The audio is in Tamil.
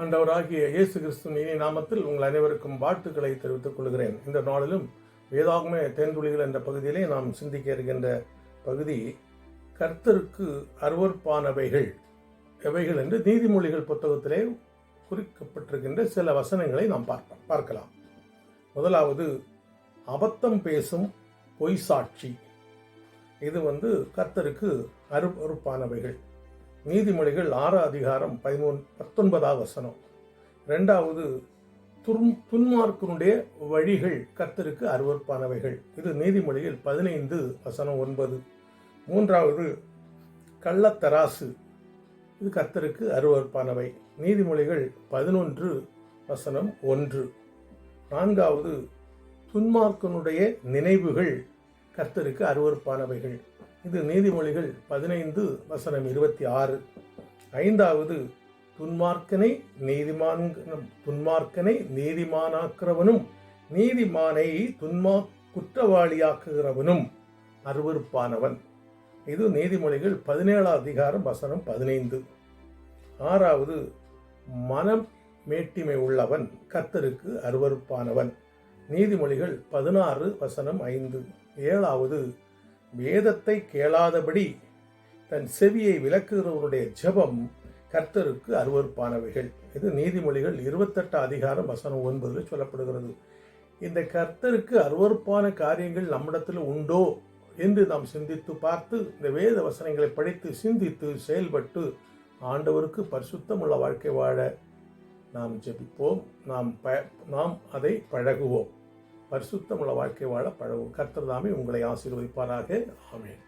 ஆண்டவராகிய இயேசு கிறிஸ்துவின் இனி நாமத்தில் உங்கள் அனைவருக்கும் வாழ்த்துக்களை தெரிவித்துக் கொள்கிறேன். இந்த நாளிலும் வேதாகம தேன்துளிகள் என்ற பகுதியிலே நாம் சிந்திக்க இருக்கின்ற பகுதி கர்த்தருக்கு அருவற்பானவைகள் எவைகள் என்று நீதிமொழிகள் புத்தகத்திலே குறிக்கப்பட்டிருக்கின்ற சில வசனங்களை நாம் பார்ப்போம் பார்க்கலாம். முதலாவது அபத்தம் பேசும் பொய் சாட்சி இது வந்து கர்த்தருக்கு அருவறுப்பானவைகள் நீதிமொழிகள் ஆறு அதிகாரம் பதிமூன் பத்தொன்பதாவது வசனம். ரெண்டாவது துன் துன்மார்க்கனுடைய வழிகள் கத்தருக்கு அருவறுப்பானவைகள் இது நீதிமொழியில் பதினைந்து வசனம் ஒன்பது. மூன்றாவது கள்ளத்தராசு. இது கத்தருக்கு அருவற்பானவை நீதிமொழிகள் பதினொன்று வசனம் ஒன்று. நான்காவது துன்மார்க்கனுடைய நினைவுகள் கர்த்தருக்கு அருவறுப்பானவைகள் இது நீதிமொழிகள் பதினைந்து வசனம் இருபத்தி ஆறு. ஐந்தாவது துன்மார்க்கனை நீதிமான் துன்மார்க்கனை நீதிமானாக்குறவனும் நீதிமானை துன்மா குற்றவாளியாக்குகிறவனும் அருவறுப்பானவன் இது நீதிமொழிகள் பதினேழாம் அதிகாரம் வசனம் பதினைந்து. ஆறாவது மனம் மேட்டிமை உள்ளவன் கர்த்தருக்கு அருவறுப்பானவன் நீதிமொழிகள் பதினாறு வசனம் ஐந்து. ஏழாவது வேதத்தை கேளாதபடி தன் செவியை விளக்குகிறவருடைய ஜெபம் கர்த்தருக்கு அருவறுப்பானவைகள் இது நீதிமொழிகள் இருபத்தெட்டு அதிகாரம் வசனம் ஒன்பதில் சொல்லப்படுகிறது. இந்த கர்த்தருக்கு அருவறுப்பான காரியங்கள் நம்மிடத்தில் உண்டோ என்று நாம் சிந்தித்து பார்த்து இந்த வேத வசனங்களை படித்து சிந்தித்து செயல்பட்டு ஆண்டவருக்கு பரிசுத்தமுள்ள வாழ்க்கை வாழ நாம் ஜெபிப்போம். நாம் ப நாம் அதை பழகுவோம். பரிசுத்தமுள்ள வாழ்க்கை வாழ பழகும். கர்த்தர் தாமே உங்களை ஆசீர்வதிப்பாராக. ஆமேன்.